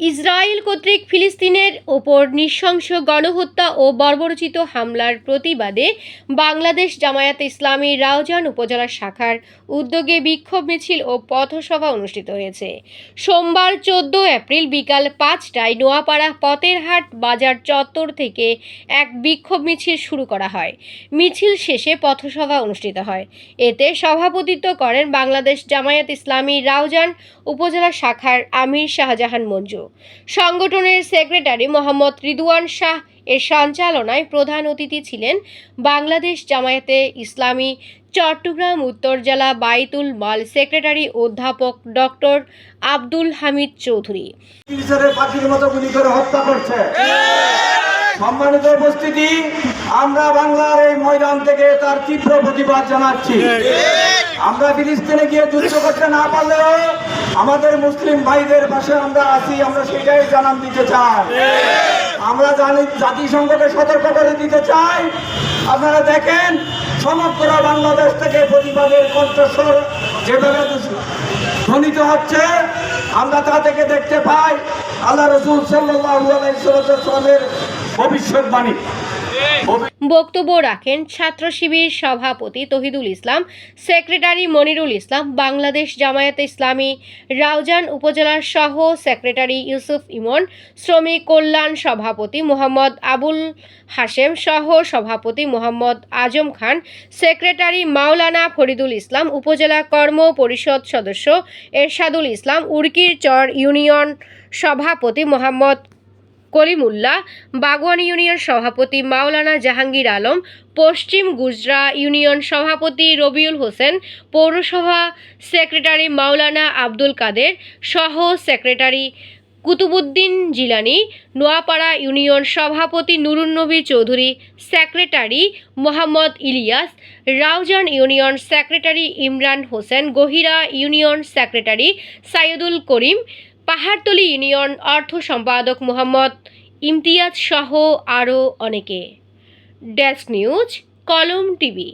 Israel কর্তৃক ফিলিস্তিনের ওপর নৃশংস গণহত্যা ও বর্বরচিত হামলার প্রতিবাদে বাংলাদেশ জামায়াত ইসলামী রাউজান উপজেলা শাখার উদ্যোগে বিক্ষোভ মিছিল ও পথসভা অনুষ্ঠিত হয়েছে। সোমবার চোদ্দ এপ্রিল বিকাল পাঁচটায় নোয়াপাড়া পতেরহাট বাজার চত্বর থেকে এক বিক্ষোভ মিছিল শুরু করা হয়। মিছিল শেষে পথসভা অনুষ্ঠিত হয়। এতে সভাপতিত্ব করেন বাংলাদেশ জামায়াত ইসলামী রাউজান উপজেলা শাখার আমির শাহজাহান মঞ্জু। সংগঠনের সেক্রেটারি মোহাম্মদ রিদুয়ান শাহ এর সঞ্চালনায় প্রধান অতিথি ছিলেন বাংলাদেশ জামায়াতে ইসলামী চট্টগ্রাম উত্তর জেলা বাইতুল মাল সেক্রেটারি অধ্যাপক ডক্টর আব্দুল হামিদ চৌধুরী। হত্যা করছে। সম্মানিত উপস্থিতি, আমরা বাংলার এই ময়দান থেকে তার তীব্র প্রতিবাদ জানাচ্ছি। আমরা ফিলিস্তিনে গিয়ে যুদ্ধ করতে না পারলেও আমাদের মুসলিম ভাইদের পাশে আমরা আছি, আমরা সেটাই জানান দিতে চাই। আমরা জানি, জাতিসংঘকে সতর্ক করে দিতে চাই। আপনারা দেখেন, সমগ্র বাংলাদেশ থেকে প্রতিবাদের কণ্ঠস্বর যেভাবে ধ্বনিত হচ্ছে, আমরা তা থেকে দেখতে পাই। আল্লাহ রসুল সাল্লাহ সাল্লামের ভবিষ্যৎবাণী। বক্তব্য রাখেন ছাত্র শিবির সভাপতি তহিদুল ইসলাম, সেক্রেটারি মনিরুল ইসলাম, বাংলাদেশ জামায়াতে ইসলামী, রাউজান উপজেলার সহ সেক্রেটারি ইউসুফ ইমন, শ্রমিক কল্যাণ সভাপতি মোহাম্মদ আবুল হাশেম সহ সভাপতি মোহাম্মদ আজম খান, সেক্রেটারি মাওলানা ফরিদুল ইসলাম, উপজেলা কর্ম পরিষদ সদস্য এরশাদুল ইসলাম, উর্কির চর ইউনিয়ন সভাপতি মোহাম্মদ কলিমুল্লাহ বাগওয়ান ইউনিয়ন সভাপতি মাওলানা জাহাঙ্গীর আলম, পশ্চিম গুজরা ইউনিয়ন সভাপতি রবিউল হোসেন, পৌরসভা সেক্রেটারি মাওলানা আব্দুল কাদের, সহ সেক্রেটারি কুতুবুদ্দিন জিলানি, নোয়াপাড়া ইউনিয়ন সভাপতি Nurunnabi Chowdhury, secretary Mohammad Ilias, Raozan union secretary Imran Hossain, Gohira union secretary Saidul Karim Pahartali union অর্থ সম্পাদক মোহাম্মদ ইমতিয়াজ সহ আরও অনেকে। Desk news Kalam TV.